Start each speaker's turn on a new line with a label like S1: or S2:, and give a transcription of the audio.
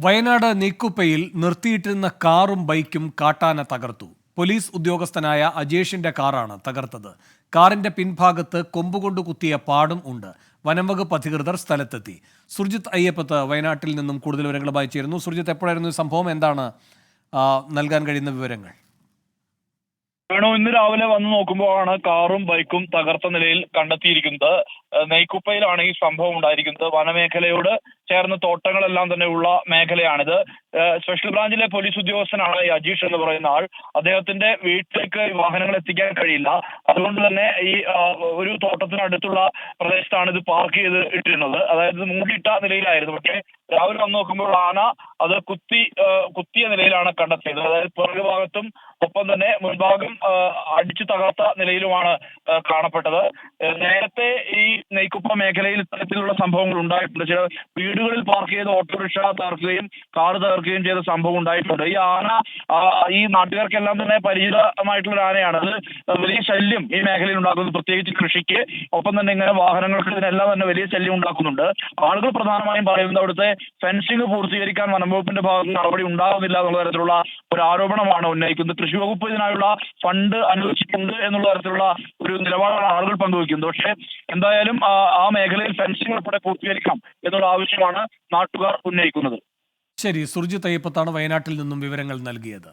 S1: വയനാട് നീക്കുപ്പയിൽ നിർത്തിയിട്ടിരുന്ന കാറും ബൈക്കും കാട്ടാന തകർത്തു. പോലീസ് ഉദ്യോഗസ്ഥനായ അജേഷിന്റെ കാറാണ് തകർത്തത്. കാറിന്റെ പിൻഭാഗത്ത് കൊമ്പുകൊണ്ട് കുത്തിയ പാടും ഉണ്ട്. വനംവകുപ്പ് അധികൃതർ സ്ഥലത്തെത്തി. സുർജിത് അയ്യപ്പത്ത് വയനാട്ടിൽ നിന്നും കൂടുതൽ വിവരങ്ങളുമായി ചേരുന്നു. സുർജിത്ത് എപ്പോഴായിരുന്നു ഈ സംഭവം? എന്താണ് നൽകാൻ കഴിയുന്ന വിവരങ്ങൾ?
S2: വേണു? ഇന്ന് രാവിലെ വന്ന് നോക്കുമ്പോഴാണ് കാറും ബൈക്കും തകർത്ത നിലയിൽ കണ്ടെത്തിയിരിക്കുന്നത്. നെയ്ക്കുപ്പയിലാണ് ഈ സംഭവം ഉണ്ടായിരിക്കുന്നത്. വനമേഖലയോട് ചേർന്ന് തോട്ടങ്ങളെല്ലാം തന്നെ ഉള്ള മേഖലയാണിത്. സ്പെഷ്യൽ ബ്രാഞ്ചിലെ പോലീസ് ഉദ്യോഗസ്ഥനാണ് ഈ അജീഷ് എന്ന് പറയുന്ന ആൾ. അദ്ദേഹത്തിന്റെ വീട്ടിലേക്ക് വാഹനങ്ങൾ എത്തിക്കാൻ കഴിയില്ല. അതുകൊണ്ട് തന്നെ ഈ ഒരു തോട്ടത്തിനടുത്തുള്ള പ്രദേശത്താണ് ഇത് പാർക്ക് ചെയ്ത് ഇട്ടിരുന്നത്. അതായത് മൂടിയിട്ട നിലയിലായിരുന്നു. പക്ഷേ രാവിലെ വന്ന് നോക്കുമ്പോൾ ആന അത് കുത്തി കുത്തിയ നിലയിലാണ് കണ്ടെത്തിയത്. അതായത് പുറകു ഭാഗത്തും ഒപ്പം തന്നെ മുൻഭാഗം അടിച്ചു തകർത്ത നിലയിലുമാണ് കാണപ്പെട്ടത്. നേരത്തെ ഈ നെയ്ക്കുപ്പ മേഖലയിൽ ഇത്തരത്തിലുള്ള സംഭവങ്ങൾ ഉണ്ടായിട്ടുണ്ട്. ചില വീടുകളിൽ പാർക്ക് ചെയ്ത ഓട്ടോറിക്ഷ തകർക്കുകയും കാർ തകർക്കുകയും ചെയ്ത സംഭവം ഉണ്ടായിട്ടുണ്ട്. ഈ ആന ഈ നാട്ടുകാർക്കെല്ലാം തന്നെ പരിചിതമായിട്ടുള്ള ഒരു ആനയാണ്. അത് വലിയ ശല്യം ഈ മേഖലയിൽ ഉണ്ടാക്കുന്നു. പ്രത്യേകിച്ച് കൃഷിക്ക്. ഒപ്പം തന്നെ ഇങ്ങനെ വാഹനങ്ങൾക്ക് ഇതിനെല്ലാം തന്നെ വലിയ ശല്യം ഉണ്ടാക്കുന്നുണ്ട്. ആളുകൾ പ്രധാനമായും പറയുന്നത് അവിടുത്തെ ഫെൻസിംഗ് പൂർത്തീകരിക്കാൻ വനംവകുപ്പിന്റെ ഭാഗത്ത് നിന്ന് നടപടി ഉണ്ടാകുന്നില്ല എന്നുള്ള തരത്തിലുള്ള ഒരു ആരോപണമാണ് ഉന്നയിക്കുന്നത്. കൃഷി വകുപ്പ് ഇതിനായുള്ള ഫണ്ട് അനുവദിച്ചിട്ടുണ്ട് എന്നുള്ള തരത്തിലുള്ള ഒരു നിലപാടാണ് ആളുകൾ പങ്കുവയ്ക്കുന്നത്. പക്ഷേ എന്തായാലും ആ മേഖലയിൽ ഫെൻസിംഗ് ഉൾപ്പെടെ പൂർത്തീകരിക്കണം എന്നുള്ള ആവശ്യമാണ് നാട്ടുകാർ ഉന്നയിക്കുന്നത്.
S1: ശരി സുർജിത് അയ്യപ്പത്താണ് വയനാട്ടിൽ നിന്നും വിവരങ്ങൾ നൽകിയത്.